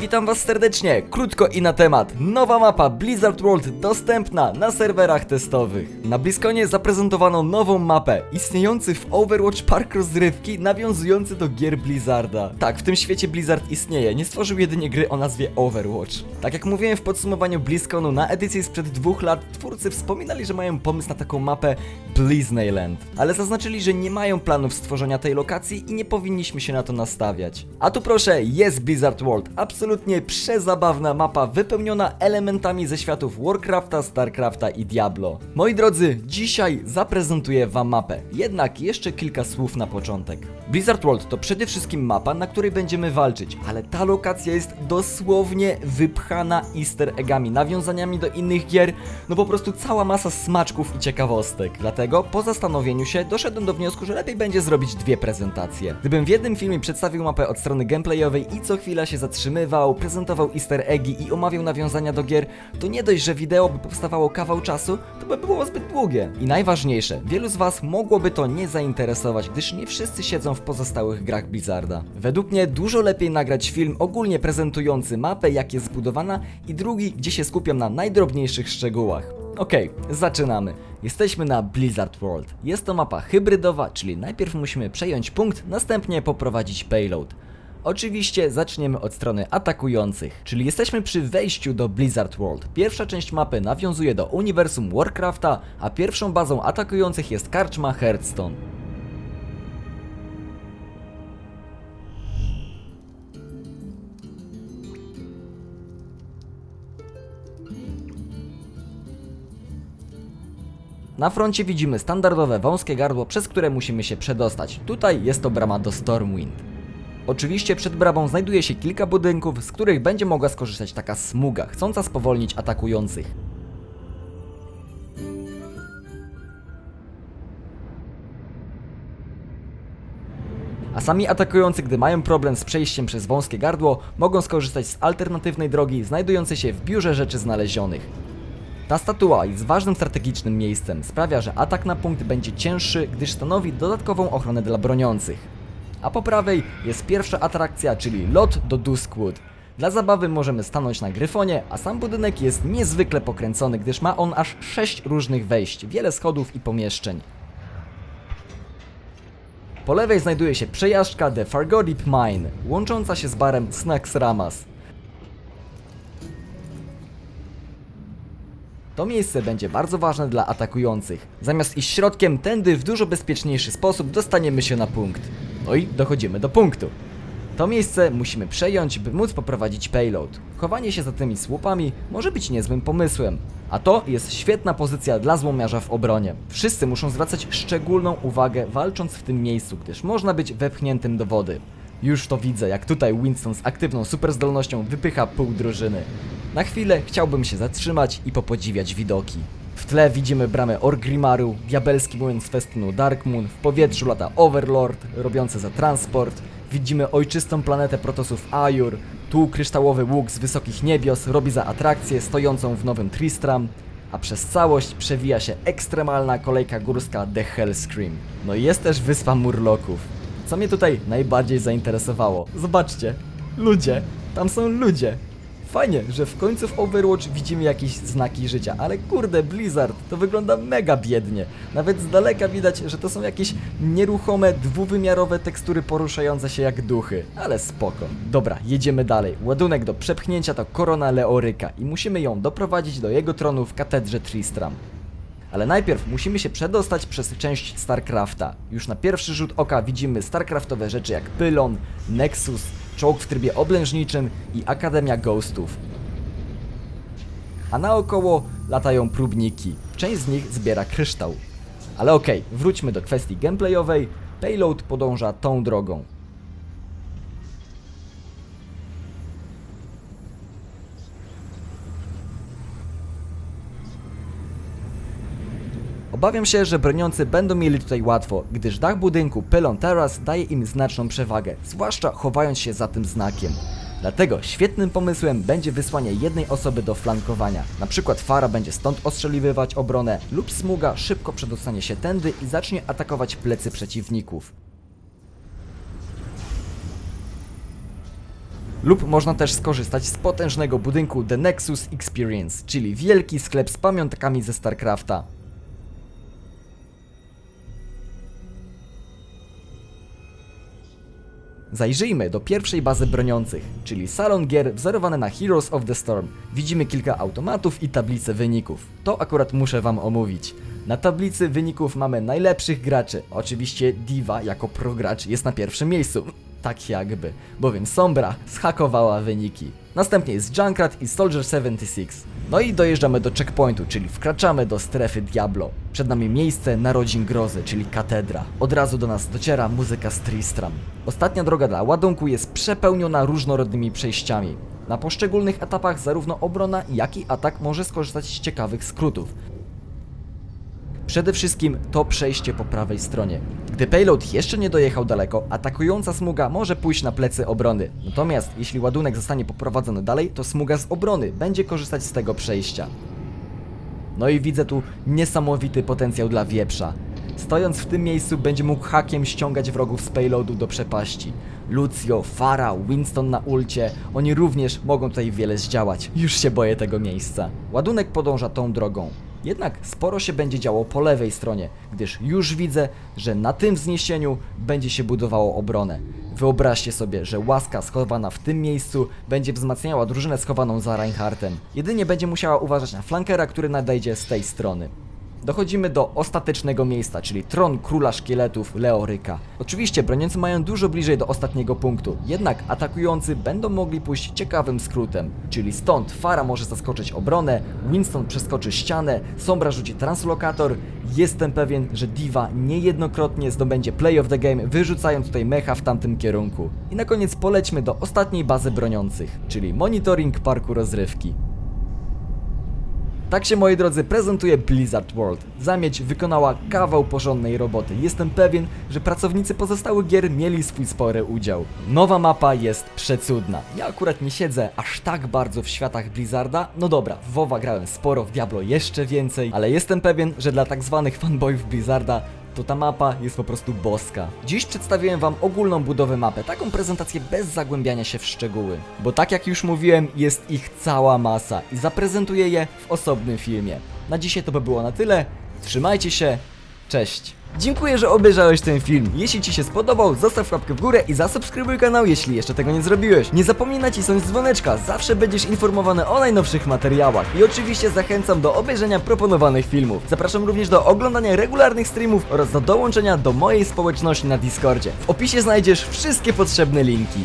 Witam was serdecznie. Krótko i na temat. Nowa mapa Blizzard World dostępna na serwerach testowych. Na Bliskonie zaprezentowano nową mapę, istniejący w Overwatch park rozrywki nawiązujący do gier Blizzarda. Tak, w tym świecie Blizzard istnieje, nie stworzył jedynie gry o nazwie Overwatch. Tak jak mówiłem w podsumowaniu Bliskonu na edycji sprzed dwóch lat, twórcy wspominali, że mają pomysł na taką mapę Blizneyland, ale zaznaczyli, że nie mają planów stworzenia tej lokacji i nie powinniśmy się na to nastawiać. A tu proszę, jest Blizzard World, absolutnie przezabawna mapa wypełniona elementami ze światów Warcrafta, Starcrafta i Diablo. Moi drodzy, dzisiaj zaprezentuję wam mapę, jednak jeszcze kilka słów na początek. Blizzard World to przede wszystkim mapa, na której będziemy walczyć, ale ta lokacja jest dosłownie wypchana easter eggami, nawiązaniami do innych gier, no po prostu cała masa smaczków i ciekawostek. Dlatego po zastanowieniu się doszedłem do wniosku, że lepiej będzie zrobić dwie prezentacje. Gdybym w jednym filmie przedstawił mapę od strony gameplayowej i co chwila się zatrzymywał, prezentował easter eggi i omawiał nawiązania do gier, to nie dość, że wideo by powstawało kawał czasu, to by było zbyt długie. I najważniejsze, wielu z was mogłoby to nie zainteresować, gdyż nie wszyscy siedzą w pozostałych grach Blizzarda. Według mnie dużo lepiej nagrać film ogólnie prezentujący mapę, jak jest zbudowana i drugi, gdzie się skupiam na najdrobniejszych szczegółach. Okej, zaczynamy. Jesteśmy na Blizzard World. Jest to mapa hybrydowa, czyli najpierw musimy przejąć punkt, następnie poprowadzić payload. Oczywiście zaczniemy od strony atakujących, czyli jesteśmy przy wejściu do Blizzard World. Pierwsza część mapy nawiązuje do uniwersum Warcrafta, a pierwszą bazą atakujących jest karczma Hearthstone. Na froncie widzimy standardowe wąskie gardło, przez które musimy się przedostać. Tutaj jest to brama do Stormwind. Oczywiście przed bramą znajduje się kilka budynków, z których będzie mogła skorzystać taka smuga, chcąca spowolnić atakujących. A sami atakujący, gdy mają problem z przejściem przez wąskie gardło, mogą skorzystać z alternatywnej drogi znajdującej się w biurze rzeczy znalezionych. Ta statua jest ważnym strategicznym miejscem, sprawia, że atak na punkt będzie cięższy, gdyż stanowi dodatkową ochronę dla broniących. A po prawej jest pierwsza atrakcja, czyli lot do Duskwood. Dla zabawy możemy stanąć na gryfonie, a sam budynek jest niezwykle pokręcony, gdyż ma on aż 6 różnych wejść, wiele schodów i pomieszczeń. Po lewej znajduje się przejażdżka The Fargodip Mine, łącząca się z barem Snacks Ramas. To miejsce będzie bardzo ważne dla atakujących. Zamiast iść środkiem, tędy w dużo bezpieczniejszy sposób dostaniemy się na punkt. No i dochodzimy do punktu. To miejsce musimy przejąć, by móc poprowadzić payload. Chowanie się za tymi słupami może być niezłym pomysłem. A to jest świetna pozycja dla złomiarza w obronie. Wszyscy muszą zwracać szczególną uwagę walcząc w tym miejscu, gdyż można być wepchniętym do wody. Już to widzę, jak tutaj Winston z aktywną superzdolnością wypycha pół drużyny. Na chwilę chciałbym się zatrzymać i popodziwiać widoki. W tle widzimy bramę Orgrimaru, diabelski młyn z festynu Darkmoon, w powietrzu lata Overlord, robiący za transport, widzimy ojczystą planetę protosów Ajur, tu kryształowy łuk z wysokich niebios robi za atrakcję stojącą w nowym Tristram, a przez całość przewija się ekstremalna kolejka górska The Hellscream. No i jest też wyspa Murloków. Co mnie tutaj najbardziej zainteresowało? Zobaczcie, ludzie, tam są ludzie. Fajnie, że w końcu w Overwatch widzimy jakieś znaki życia, ale kurde, Blizzard, to wygląda mega biednie. Nawet z daleka widać, że to są jakieś nieruchome, dwuwymiarowe tekstury poruszające się jak duchy, ale spoko. Dobra, jedziemy dalej. Ładunek do przepchnięcia to korona Leoryka i musimy ją doprowadzić do jego tronu w katedrze Tristram. Ale najpierw musimy się przedostać przez część StarCrafta. Już na pierwszy rzut oka widzimy StarCraftowe rzeczy jak Pylon, Nexus, czołg w trybie oblężniczym i Akademia Ghostów. A naokoło latają próbniki. Część z nich zbiera kryształ. Ale okej, wróćmy do kwestii gameplayowej. Payload podąża tą drogą. Obawiam się, że broniący będą mieli tutaj łatwo, gdyż dach budynku Pylon Terrace daje im znaczną przewagę, zwłaszcza chowając się za tym znakiem. Dlatego świetnym pomysłem będzie wysłanie jednej osoby do flankowania. Na przykład Fara będzie stąd ostrzeliwywać obronę lub Smuga szybko przedostanie się tędy i zacznie atakować plecy przeciwników. Lub można też skorzystać z potężnego budynku The Nexus Experience, czyli wielki sklep z pamiątkami ze StarCrafta. Zajrzyjmy do pierwszej bazy broniących, czyli salon gier wzorowany na Heroes of the Storm. Widzimy kilka automatów i tablice wyników. To akurat muszę wam omówić. Na tablicy wyników mamy najlepszych graczy. Oczywiście Diva jako progracz jest na pierwszym miejscu. Tak jakby, bowiem Sombra zhakowała wyniki. Następnie jest Junkrat i Soldier 76. No i dojeżdżamy do checkpointu, czyli wkraczamy do strefy Diablo. Przed nami miejsce narodzin grozy, czyli katedra. Od razu do nas dociera muzyka z Tristram. Ostatnia droga dla ładunku jest przepełniona różnorodnymi przejściami. Na poszczególnych etapach zarówno obrona, jak i atak może skorzystać z ciekawych skrótów. Przede wszystkim to przejście po prawej stronie. Gdy payload jeszcze nie dojechał daleko, atakująca smuga może pójść na plecy obrony. Natomiast jeśli ładunek zostanie poprowadzony dalej, to smuga z obrony będzie korzystać z tego przejścia. No i widzę tu niesamowity potencjał dla wieprza. Stojąc w tym miejscu będzie mógł hakiem ściągać wrogów z payloadu do przepaści. Lucio, Fara, Winston na ulcie, oni również mogą tutaj wiele zdziałać. Już się boję tego miejsca. Ładunek podąża tą drogą. Jednak sporo się będzie działo po lewej stronie, gdyż już widzę, że na tym wzniesieniu będzie się budowało obronę. Wyobraźcie sobie, że łaska schowana w tym miejscu będzie wzmacniała drużynę schowaną za Reinhardtem. Jedynie będzie musiała uważać na flankera, który nadejdzie z tej strony. Dochodzimy do ostatecznego miejsca, czyli tron króla szkieletów Leoryka. Oczywiście broniący mają dużo bliżej do ostatniego punktu, jednak atakujący będą mogli pójść ciekawym skrótem, czyli stąd Fara może zaskoczyć obronę, Winston przeskoczy ścianę, Sombra rzuci translokator. Jestem pewien, że Diva niejednokrotnie zdobędzie play of the game, wyrzucając tutaj mecha w tamtym kierunku. I na koniec polećmy do ostatniej bazy broniących, czyli monitoring parku rozrywki. Tak się moi drodzy prezentuje Blizzard World. Zamieć wykonała kawał porządnej roboty. Jestem pewien, że pracownicy pozostałych gier mieli swój spory udział. Nowa mapa jest przecudna. Ja akurat nie siedzę aż tak bardzo w światach Blizzarda. No dobra, w WoWa grałem sporo, w Diablo jeszcze więcej, ale jestem pewien, że dla tak zwanych fanboyów Blizzarda to ta mapa jest po prostu boska. Dziś przedstawiłem Wam ogólną budowę mapy, taką prezentację bez zagłębiania się w szczegóły. Bo tak jak już mówiłem, jest ich cała masa i zaprezentuję je w osobnym filmie. Na dzisiaj to by było na tyle. Trzymajcie się, cześć! Dziękuję, że obejrzałeś ten film. Jeśli Ci się spodobał, zostaw łapkę w górę i zasubskrybuj kanał, jeśli jeszcze tego nie zrobiłeś. Nie zapomnij nacisnąć dzwoneczka, zawsze będziesz informowany o najnowszych materiałach. I oczywiście zachęcam do obejrzenia proponowanych filmów. Zapraszam również do oglądania regularnych streamów oraz do dołączenia do mojej społeczności na Discordzie. W opisie znajdziesz wszystkie potrzebne linki.